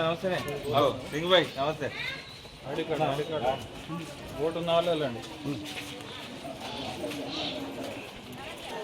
నమస్తే. హలో సింగ్ భాయ్ నమస్తే. ఓటు ఉన్న వాళ్ళు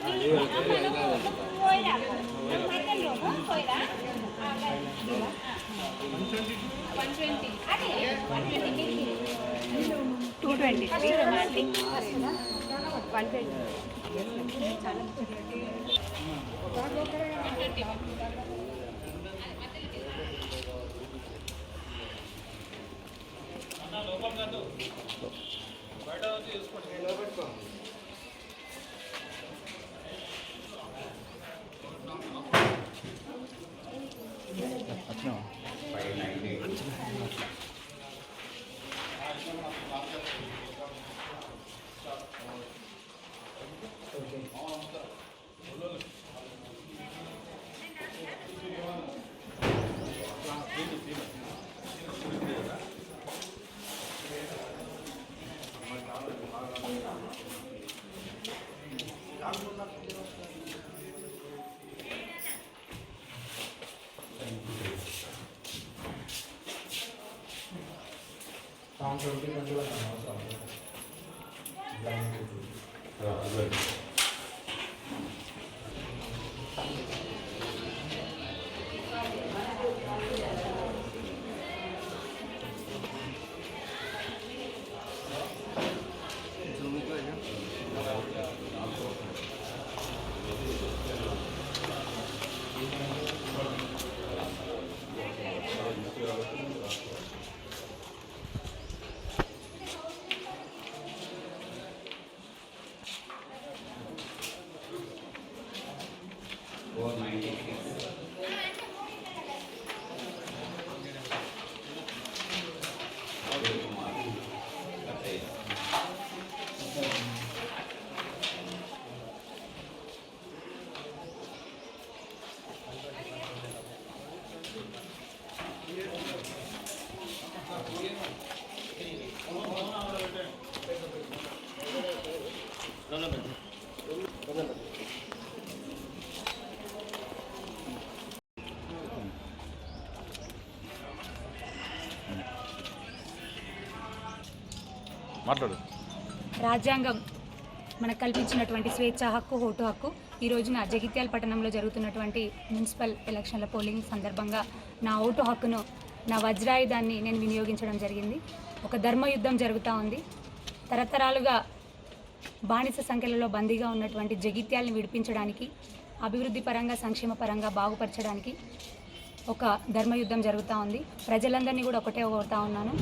ఇక్కడేనా ఈ మామయ్య కలవడు టూ ట్వంటీ వన్ ట్వంటీ వచ్చినావా Mempersiapkan jualan. Gracias. మాట్లాడు. రాజ్యాంగం మనకు కల్పించినటువంటి స్వేచ్ఛ హక్కు ఓటు హక్కు. ఈ రోజున జగిత్యాల పట్టణంలో జరుగుతున్నటువంటి మున్సిపల్ ఎలక్షన్ల పోలింగ్ సందర్భంగా నా ఓటు హక్కును నా వజ్రాయుధాన్ని నేను వినియోగించడం జరిగింది. ఒక ధర్మయుద్ధం జరుగుతూ ఉంది. తరతరాలుగా బానిస సంఖ్యలలో బందీగా ఉన్నటువంటి జగిత్యాలను విడిపించడానికి అభివృద్ధి పరంగా సంక్షేమ పరంగా బాగుపరచడానికి ఒక ధర్మయుద్ధం జరుగుతూ ఉంది. ప్రజలందరినీ కూడా ఒకటే కోరుతా ఉన్నాను.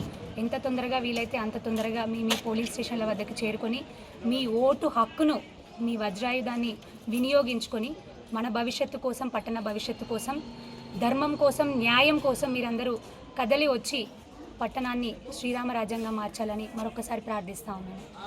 ఎంత తొందరగా వీలైతే అంత తొందరగా మీ మీ పోలీస్ స్టేషన్ల వద్దకు చేరుకొని మీ ఓటు హక్కును మీ వజ్రాయుధాన్ని వినియోగించుకొని మన భవిష్యత్తు కోసం పట్టణ భవిష్యత్తు కోసం ధర్మం కోసం న్యాయం కోసం మీరందరూ కదలి వచ్చి పట్టణాన్ని శ్రీరామ రాజ్యంగా మార్చాలని మరొకసారి ప్రార్థిస్తా ఉన్నాను.